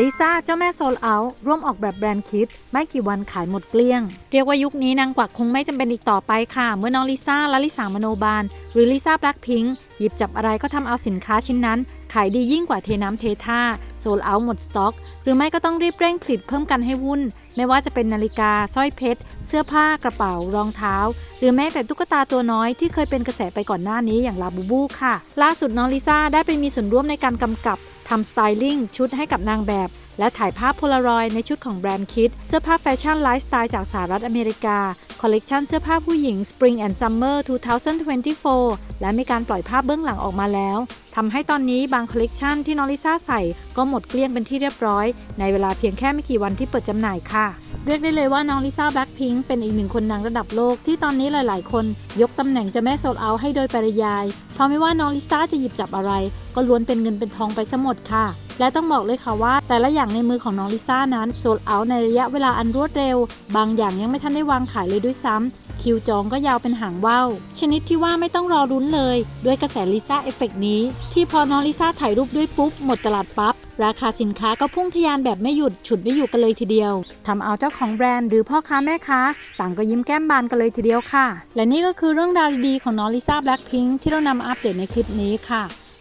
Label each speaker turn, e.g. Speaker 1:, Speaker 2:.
Speaker 1: ลิซ่าเจ้าแม่โซลเอาท์ร่วมออกแบบแบรนด์คิด ไม่กี่วันขายหมดเกลี้ยง เรียกว่ายุคนี้นางกวักคงไม่จำเป็นอีกต่อไปค่ะ เมื่อน้องลิซ่าและลิสามโนบาล หรือลิซ่าแบล็คพิงค์หยิบจับอะไรก็ทำเอาสินค้าชิ้นนั้น ขายดียิ่งกว่าเทน้ำเทท่าโซลเอาท์หมดสต็อก หรือไม่ก็ต้องรีบเร่งผลิตเพิ่มกันให้วุ่น ไม่ว่าจะเป็นนาฬิกาสร้อยเพชร เสื้อผ้ากระเป๋ารองเท้า หรือแม้แต่ตุ๊กตาตัวน้อยที่เคยเป็นกระแสไปก่อนหน้านี้อย่างลาบูบูค่ะ ล่าสุดน้องลิซ่าได้ไปมีส่วนร่วมในการกำกับ ทำสไตลิ่งชุดให้กับนางแบบ และถ่ายภาพโพลารอยด์ในชุดของแบรนด์คิด เสื้อผ้าแฟชั่นไลฟ์สไตล์จากสหรัฐอเมริกา คอลเลกชันเสื้อผ้าผู้หญิง Spring and Summer 2024 และมีการปล่อยภาพเบื้องหลังออกมาแล้ว ทำให้ตอนนี้บางคอลเลกชันที่น้องลิซ่าใส่ก็หมดเกลี้ยงเป็นที่เรียบร้อย ในเวลาเพียงแค่ไม่กี่วันที่เปิดจำหน่ายค่ะ เรียกได้เลยว่าน้องลิซ่าแบล็คพิงค์เป็นอีกหนึ่งคนดังระดับโลกที่ตอนนี้หลาย ๆ คน ยกตำแหน่งเจะแม่โซลเอาท์ให้โดยปริยาย เพราะไม่ว่าน้องลิซ่าจะหยิบจับอะไร ก็ล้วนเป็นเงินเป็นทองไปซะหมดค่ะ และต้องบอกเลยค่ะว่า แต่ละอย่างในมือของน้องลิซ่านั้นโซลเอาในระยะเวลาอันรวดเร็ว บางอย่างยังไม่ทันได้วางขายเลยด้วยซ้ำคิวจองก็ยาวเป็นหางว่าวชนิดที่ว่าไม่ต้องรอรุ้นเลย ด้วยกระแสลิซ่าเอฟเฟกนี้ ที่พอน้องลิซ่าถ่ายรูปด้วยปุ๊บหมดตลาดปั๊บราคาสินค้าก็พุ่งทะยานแบบไม่หยุดฉุดไม่อยู่กันเลยทีเดียวทำเอาเจ้าของแบรนด์หรือพ่อค้าแม่ค้า ต่างก็ยิ้มแก้มบานกันเลยทีเดียวค่ะ และนี่ก็คือเรื่องราวดีๆของน้องลิซ่าแบล็คพิงค์ที่เรานำมาอัปเดตในคลิปนี้ค่ะ